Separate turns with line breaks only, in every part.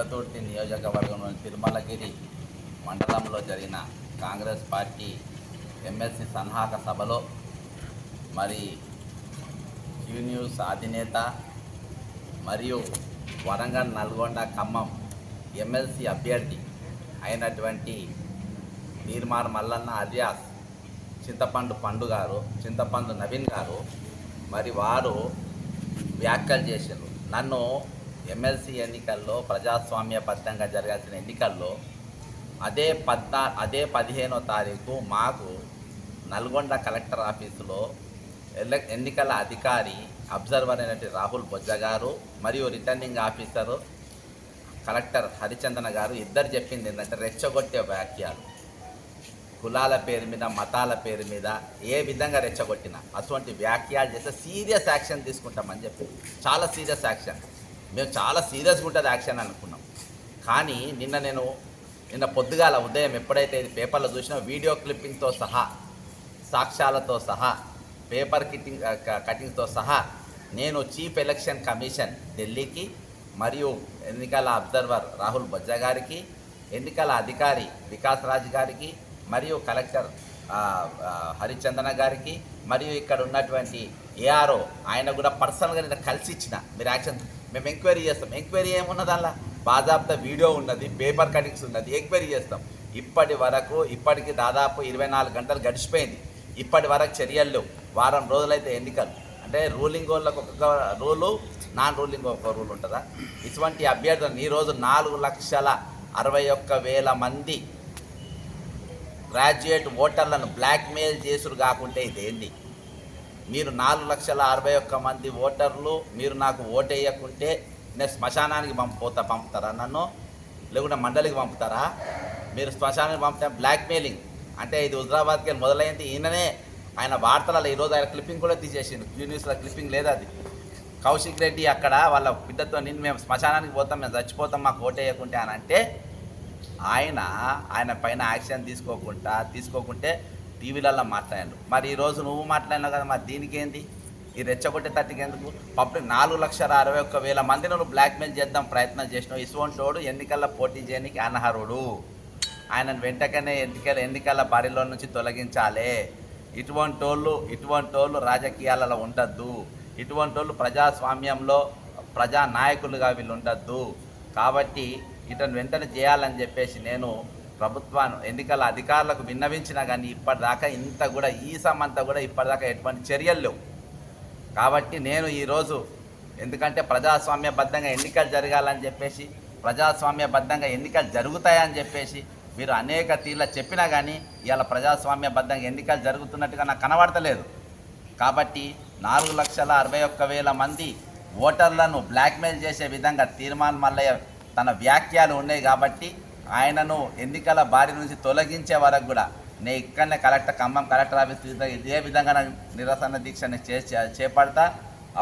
తుంగతుర్తి నియోజకవర్గంలోని తిరుమలగిరి మండలంలో జరిగిన కాంగ్రెస్ పార్టీ ఎమ్మెల్సీ సన్నాహక సభలో మరి క్యూ న్యూస్ అధినేత మరియు వరంగల్ నల్గొండ ఖమ్మం ఎమ్మెల్సీ అభ్యర్థి అయినటువంటి నీర్మార్ మల్లన్న అలియాస్ చింతపండు పండు గారు చింతపండు నవీన్ గారు మరి వారు వ్యాఖ్యలు చేశారు నన్ను ఎమ్మెల్సీ ఎన్నికల్లో ప్రజాస్వామ్య బద్ధంగా జరగాల్సిన ఎన్నికల్లో అదే పద్నా అదే పదిహేనో తారీఖు మాకు నల్గొండ కలెక్టర్ ఆఫీసులో ఎన్నికల అధికారి అబ్జర్వర్ అయినటువంటి రాహుల్ బొజ్జ గారు మరియు రిటర్నింగ్ ఆఫీసరు కలెక్టర్ హరిచందన గారు ఇద్దరు చెప్పింది ఏంటంటే రెచ్చగొట్టే వ్యాఖ్యలు. కులాల పేరు మీద మతాల పేరు మీద ఏ విధంగా రెచ్చగొట్టినా అటువంటి వ్యాఖ్యలు చేస్తే సీరియస్ యాక్షన్ తీసుకుంటామని చెప్పి. చాలా సీరియస్ యాక్షన్. మేము చాలా సీరియస్గా ఉంటుంది యాక్షన్ అనుకున్నాం. కానీ నిన్న నేను నిన్న పొద్దుగాల ఉదయం ఎప్పుడైతే ఇది పేపర్లో చూసినా వీడియో క్లిప్పింగ్తో సహా సాక్ష్యాలతో సహా పేపర్ కిట్టింగ్ కటింగ్తో సహా నేను చీఫ్ ఎలక్షన్ కమిషన్ ఢిల్లీకి మరియు ఎన్నికల అబ్జర్వర్ రాహుల్ బజ్జ గారికి ఎన్నికల అధికారి వికాస్ రాజ్ గారికి మరియు కలెక్టర్ హరిచందన గారికి మరియు ఇక్కడ ఉన్నటువంటి ఏఆర్ఓ ఆయన కూడా పర్సనల్గా నేను కలిసి ఇచ్చిన మీరు యాక్షన్ మేము ఎంక్వైరీ చేస్తాం. ఎంక్వైరీ ఏమున్నది అలా బాజాబ్తా వీడియో ఉన్నది పేపర్ కటింగ్స్ ఉన్నది ఎంక్వైరీ చేస్తాం. ఇప్పటి వరకు ఇప్పటికి దాదాపు ఇరవై నాలుగు గంటలు గడిచిపోయింది. ఇప్పటి వరకు చర్యలు వారం రోజులైతే ఎన్నికలు. అంటే రూలింగ్ వాళ్ళకు ఒక రూలు నాన్ రూలింగ్ ఒక రూల్ ఉంటుందా? ఇటువంటి అభ్యర్థులను ఈరోజు నాలుగు లక్షల అరవై ఒక్క వేల మంది గ్రాడ్యుయేట్ ఓటర్లను బ్లాక్మెయిల్ చేసుడు కాకుంటే ఇదేంది? మీరు నాలుగు లక్షల అరవై ఒక్క మంది ఓటర్లు మీరు నాకు ఓటేయకుంటే నేను శ్మశానానికి పంపుతా పంపుతారా నన్ను? లేకుంటే మండలికి పంపుతారా? మీరు శ్మశానానికి పంపితే బ్లాక్మెయిలింగ్ అంటే ఇది హుజరాబాద్కి వెళ్ళి మొదలైంది. ఈయననే ఆయన వార్తలలో ఈరోజు ఆయన క్లిప్పింగ్ కూడా తీసేసిండు. క్యూ న్యూస్లో క్లిప్పింగ్ లేదు అది. కౌశిక్ రెడ్డి అక్కడ వాళ్ళ బిడ్డతో నిన్ను మేము శ్మశానానికి పోతాం మేము చచ్చిపోతాం మాకు ఓటేయకుంటే అని అంటే ఆయన ఆయన పైన యాక్షన్ తీసుకోకుండా తీసుకోకుంటే టీవీలలో మాట్లాడాడు మరి ఈరోజు నువ్వు మాట్లాడినావు కదా మరి దీనికేంది? ఈ రెచ్చగొట్టే తట్టుకి ఎందుకు పబ్లిక్ నాలుగు లక్షల అరవై ఒక్క వేల మందిని నువ్వు బ్లాక్మెయిల్ చేద్దాం ప్రయత్నం చేసినావు. ఇసువంటోడు ఎన్నికల్లో పోటీ చేయడానికి అనర్హుడు. ఆయనను వెంటకనే ఎన్నికల ఎన్నికల బరిలో నుంచి తొలగించాలి. ఇటువంటి వాళ్ళు ఇటువంటి వాళ్ళు రాజకీయాలలో ఉండద్దు. ఇటువంటి వాళ్ళు ప్రజాస్వామ్యంలో ప్రజా నాయకులుగా వీళ్ళు ఉండద్దు. కాబట్టి ఇతను వెంటనే చేయాలని చెప్పేసి నేను ప్రభుత్వాన్ని ఎన్నికల అధికారులకు విన్నవించినా కానీ ఇప్పటిదాకా ఇంత కూడా ఈ సమంతా కూడా ఇప్పటిదాకా ఎటువంటి చర్యలు లేవు. కాబట్టి నేను ఈరోజు ఎందుకంటే ప్రజాస్వామ్యబద్ధంగా ఎన్నికలు జరగాలని చెప్పేసి ప్రజాస్వామ్యబద్ధంగా ఎన్నికలు జరుగుతాయని చెప్పేసి మీరు అనేక తీర్ల చెప్పినా కానీ ఇవాళ ప్రజాస్వామ్యబద్ధంగా ఎన్నికలు జరుగుతున్నట్టుగా నాకు కనబడతలేదు. కాబట్టి నాలుగు లక్షల అరవై ఒక్క వేల మంది ఓటర్లను బ్లాక్మెయిల్ చేసే విధంగా తీర్మాన్ మల్లయ్య తన వ్యాఖ్యలు ఉన్నాయి కాబట్టి ఆయనను ఎన్నికల బారి నుంచి తొలగించే వరకు కూడా నేను ఇక్కడనే కలెక్టర్ ఖమ్మం కలెక్టర్ ఆఫీస్ ఇదే విధంగా నిరసన దీక్షని చే చేపడతా.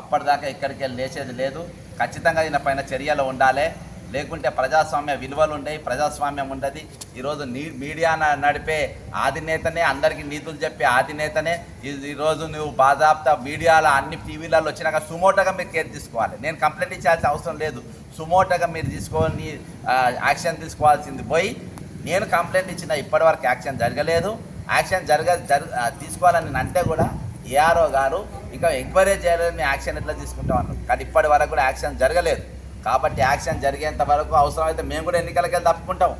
అప్పటిదాకా ఇక్కడికి వెళ్ళి లేచేది లేదు. ఖచ్చితంగా దీని పైన చర్యలు ఉండాలి. లేకుంటే ప్రజాస్వామ్య విలువలు ఉండయి ప్రజాస్వామ్యం ఉండదు. ఈరోజు నీ మీడియా నడిపే ఆధినేతనే అందరికీ నీతులు చెప్పే ఆధినేతనే. ఈ- ఈరోజు నువ్వు బాధాప్త మీడియాలో అన్ని టీవీలలో వచ్చినాక సుమోటోగా మీరు కేర్ తీసుకోవాలి. నేను కంప్లైంట్ ఇచ్చాల్సిన అవసరం లేదు. సుమోటోగా మీరు తీసుకొని యాక్షన్ తీసుకోవాల్సింది పోయి నేను కంప్లైంట్ ఇచ్చిన ఇప్పటివరకు యాక్షన్ జరగలేదు. యాక్షన్ జరగ జర తీసుకోవాలని నేను అంటే కూడా ఏఆర్ఓ గారు ఇంకా ఎంక్వైరీ చేయాలని యాక్షన్ ఎట్లా తీసుకుంటాం అన్నారు కానీ ఇప్పటి వరకు కూడా యాక్షన్ జరగలేదు. కాబట్టి యాక్షన్ జరిగేంత వరకు అవసరమైతే మేము కూడా ఎన్నికలకి వెళ్ళి తప్పుకుంటాం.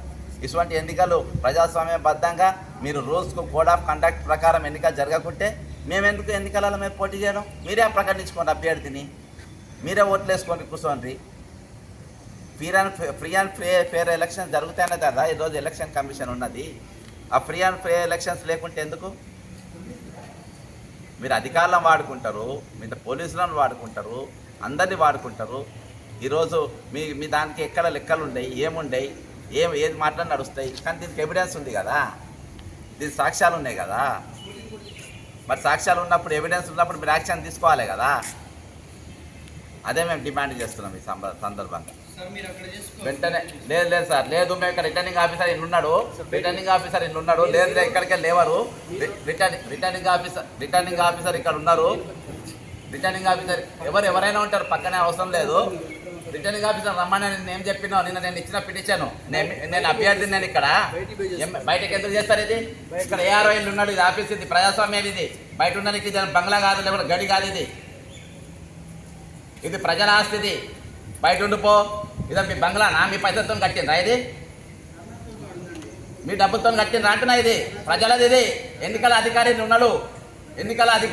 ఇటువంటి ఎన్నికలు ప్రజాస్వామ్యబద్ధంగా మీరు రూల్స్కు కోడ్ ఆఫ్ కండక్ట్ ప్రకారం ఎన్నికలు జరగకుంటే మేము ఎందుకు ఎన్నికలలో మేము పోటీ చేయడం? మీరే ప్రకటించుకోండి అభ్యర్థిని? మీరే ఓట్లేసుకోండి కూర్చోండి. Free and free and free fair election జరుగుతాయనే కదా? ఈరోజు ఎలక్షన్ కమిషన్ ఉన్నది. ఆ ఫ్రీ అండ్ ఫ్రీ ఎలక్షన్స్ లేకుంటే ఎందుకు? మీరు అధికారులను వాడుకుంటారు మీద పోలీసులను వాడుకుంటారు అందరినీ వాడుకుంటారు. ఈరోజు మీ మీ దానికి ఎక్కడ లెక్కలు ఉండయి ఏముండయి ఏం ఏది మాట్లాడి నడుస్తాయి కానీ దీనికి ఎవిడెన్స్ ఉంది కదా. దీనికి సాక్ష్యాలు ఉన్నాయి కదా. మరి సాక్ష్యాలు ఉన్నప్పుడు ఎవిడెన్స్ ఉన్నప్పుడు మీరు యాక్షన్ తీసుకోవాలి కదా. అదే మేము డిమాండ్ చేస్తున్నాం ఈ సందర్భంగా. వెంటనే లేదు లేదు సార్ లేదు మేము ఇక్కడ రిటర్నింగ్ ఆఫీసర్ ఉన్నాడు. రిటర్నింగ్ ఆఫీసర్ ఉన్నాడు. లేదు లేదు ఇక్కడికే లేవరు. Returning returning officer returning officer ఇక్కడ ఉన్నారు. రిటర్నింగ్ ఆఫీసర్ ఎవరు ఎవరైనా ఉంటారు పక్కనే అవసరం లేదు. రిటర్నింగ్ ఆఫీసర్ రమ్మని నేను ఏం చెప్పినా నిన్న నేను ఇచ్చిన పిటిషన్. నేను నేను నేను ఇక్కడ. బయటకు బయటకి ఎందుకు చేస్తారు ఇది? ఇక్కడ ఏఆర్ఓ ఉన్నాడు ఇది ఆఫీస్ ఇది ప్రజాస్వామ్యం ఇది. బయట ఉండడానికి బంగ్లా కాదు లేకపోతే గడి కాదు ఇది. ఇది ప్రజల ఆస్తి ఇది. బయట ఉండిపో ఇదా మీ బంగ్లానా మీ పైసలతో కట్టిందా ఇది? మీ డబ్బులతో కట్టిండ్రా అంటున్నా ఇది. ప్రజలది ఇది. ఎన్నికల అధికారి ఉన్నాడు. ఎన్నికల అధికారి